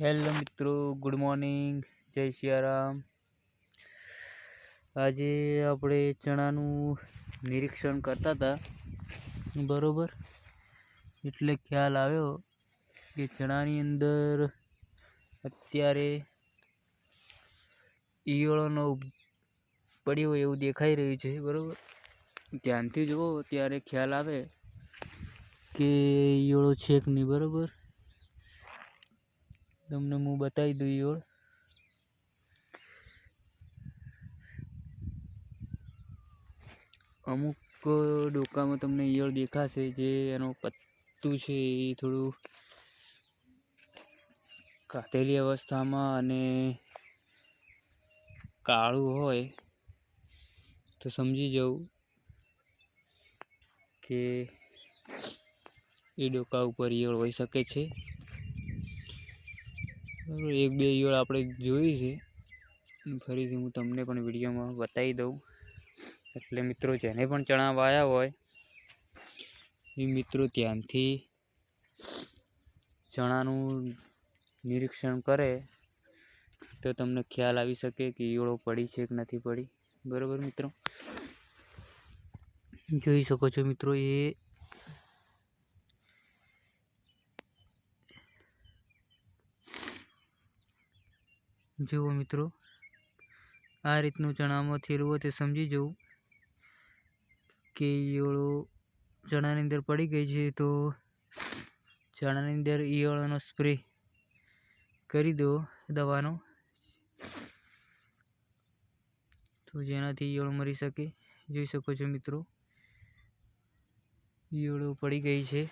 Hello મિત્રો, good morning, જય સિયારામ. આજે આપણે ચણાનું નિરીક્ષણ કરતા હતા, બરોબર? એટલે ખ્યાલ આવ્યો કે ચણાની અંદર અત્યારે ઈયળોનો પડ્યો હોય એવું દેખાઈ રહ્યું છે, બરાબર? ધ્યાનથી જુઓ, ત્યારે ખ્યાલ આવે કે ઈયળો છે કે નહીં, બરોબર? તમને હું બતાવી દઉં યોળ અમુક ડોકામાં તમને ઈયળ દેખાશે જે એનું પત્તું છે એ થોડું કાતેલી અવસ્થામાં અને કાળું હોય તો સમજી જવું કે એ ડોકા ઉપર ઈયળ હોઈ શકે છે. એક બે ઈયળ આપણે જોઈ છે. ફરીથી હું તમને પણ વિડીયોમાં બતાવી દઉં. એટલે મિત્રો જેને પણ ચણા વાયા હોય, એ મિત્રો ધ્યાનથી ચણાનું નિરીક્ષણ કરે તો તમને ખ્યાલ આવી શકે કે ઈયળો પડી છે કે નથી પડી. બરાબર મિત્રો? જોઈ શકો છો મિત્રો, એ જુઓ મિત્રો, આ રીતનું ચણામાં થેલું તે સમજી જવું કે ઈયળો ચણાની અંદર પડી ગઈ છે તો ચણાની અંદર ઈયળોનો સ્પ્રે કરી દો દવાનો. તો જેનાથી ઈયળો મરી શકે, જોઈ શકો છો મિત્રો, ઈયળો પડી ગઈ છે.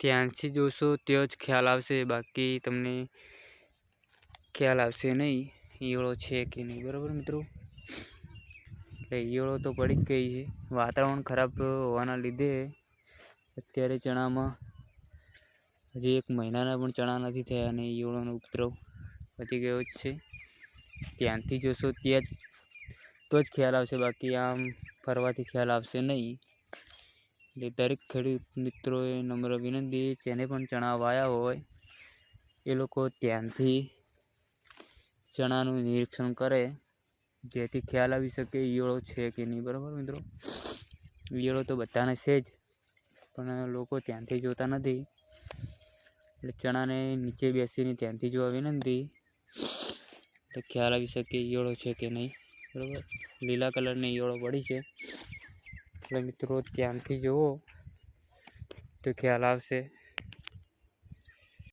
ધ્યાનથી જોશો ત્યાં જ ખ્યાલ આવશે, બાકી તમને ખ્યાલ આવશે નહીં, ઈયળો છે કે નહીં, બરાબર મિત્રો? એટલે ઈયળો તો પડી જ ગઈ છે. વાતાવરણ ખરાબ હોવાના લીધે અત્યારે ચણામાં હજી એક મહિનાના પણ ચણા નથી થયા અને ઈયળોનો ઉપદ્રવ વધી ગયો જ છે. ધ્યાનથી જોશો ત્યાં જ, તો જ ખ્યાલ આવશે, બાકી આમ ફરવાથી ખ્યાલ આવશે નહીં. એટલે દરેક ખેડૂત મિત્રોએ નમ્ર વિનંતી જેને પણ ચણા વાયા હોય. એ લોકો ધ્યાનથી ચણાનું નિરીક્ષણ કરે, જેથી ખ્યાલ આવી શકે ઈયળો છે કે નહીં. બરાબર મિત્રો? ઈયળો તો બધાને છે જ, પણ લોકો ધ્યાનથી જોતા નથી. એટલે ચણાને નીચે બેસીને ધ્યાનથી જોવા વિનંતી તો ખ્યાલ આવી શકે ઈયળો છે કે નહીં. બરાબર? લીલા કલરની ઈયળો પડી છે. એટલે મિત્રો ધ્યાનથી જુઓ. તો ખ્યાલ આવશે.